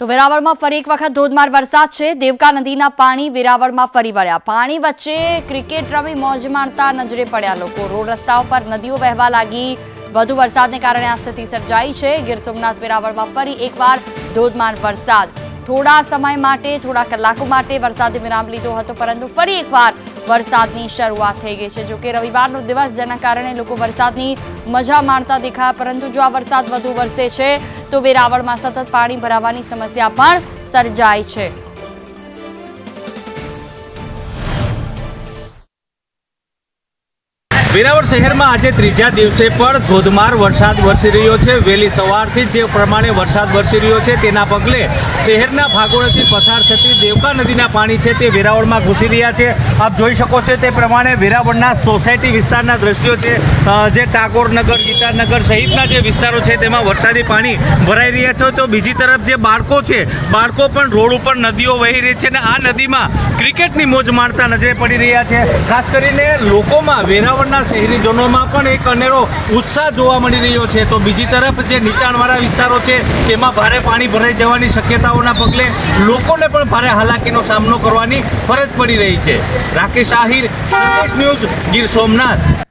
તો વેરાવળમાં ફરી એક વખત ધોધમાર વરસાદ છે. દેવકા નદીના પાણી વેરાવળમાં ફરી વળ્યા. પાણી વચ્ચે ક્રિકેટ રમી મોજ માણતા નજરે પડ્યા લોકો. રોડ રસ્તાઓ પર નદીઓ વહેવા લાગી. વધુ વરસાદને કારણે આ સ્થિતિ સર્જાઈ છે. ગીર સોમનાથ વેરાવળમાં ફરી એકવાર ધોધમાર વરસાદ. થોડા સમય માટે, થોડા કલાકો માટે વરસાદે વિરામ લીધો હતો, પરંતુ ફરી એકવાર વરસાદની શરૂઆત થઈ ગઈ છે. જોકે રવિવારનો દિવસ, જેના કારણે લોકો વરસાદની મજા માણતા દેખાયા, પરંતુ જો આ વરસાદ વધુ વરસે છે તો વેરાવળમાં સતત પાણી ભરાવાની સમસ્યા પણ સર્જાય છે. વેરાવળ શહેરમાં આજે ત્રીજા દિવસે પણ ધોધમાર વરસાદ વરસી રહ્યો છે. વહેલી સવારથી જે પ્રમાણે વરસાદ વરસી રહ્યો છે, તેના પગલે શહેરના ભાગોળથી પસાર થતી દેવકા નદીના પાણી છે તે વેરાવળમાં ઘૂસી રહ્યા છે. આપ જોઈ શકો છો તે પ્રમાણે વેરાવળના સોસાયટી વિસ્તારના દ્રશ્યો છે. જે ટાગોરનગર ગીતાનગર સહિતના જે વિસ્તારો છે, તેમાં વરસાદી પાણી ભરાઈ રહ્યા છે. તો બીજી તરફ જે બાળકો છે, બાળકો પણ રોડ ઉપર નદીઓ વહી રહી છે અને આ નદીમાં ક્રિકેટની મોજ માણતા નજરે પડી રહ્યા છે. ખાસ કરીને લોકોમાં વેરાવળના શહેરીજનોમાં પણ એક અનેરો ઉત્સાહ જોવા મળી રહ્યો છે. તો બીજી તરફ જે નીચાણવાળા વિસ્તારો છે, તેમાં ભારે પાણી ભરાઈ જવાની શક્યતાઓના પગલે લોકોને પણ ભારે હાલાકીનો સામનો કરવાની ફરજ પડી રહી છે. રાકેશ આહિર, સંદેશ ન્યૂઝ ગીર સોમનાથ.